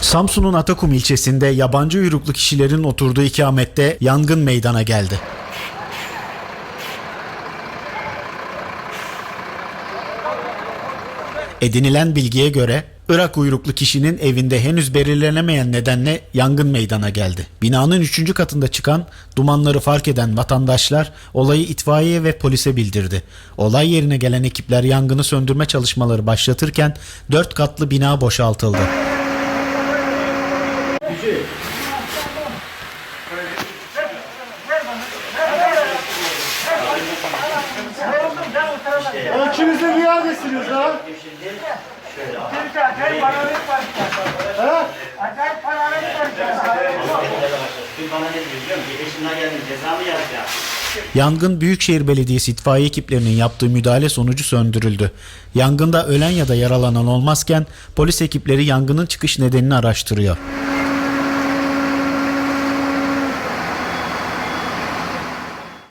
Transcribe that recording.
Samsun'un Atakum ilçesinde yabancı uyruklu kişilerin oturduğu ikamette yangın meydana geldi. Edinilen bilgiye göre Irak uyruklu kişinin evinde henüz belirlenemeyen nedenle yangın meydana geldi. Binanın 3. katında çıkan dumanları fark eden vatandaşlar olayı itfaiye ve polise bildirdi. Olay yerine gelen ekipler yangını söndürme çalışmaları başlatırken 4 katlı bina boşaltıldı. İkiniz de niyazesiniz ha? Acayip paralarım var. Dün bana ne diyor biliyor musun? Yaşına geldim cezamı yazacağım. Yangın Büyükşehir Belediyesi itfaiye ekiplerinin yaptığı müdahale sonucu söndürüldü. Yangında ölen ya da yaralanan olmazken polis ekipleri yangının çıkış nedenini araştırıyor.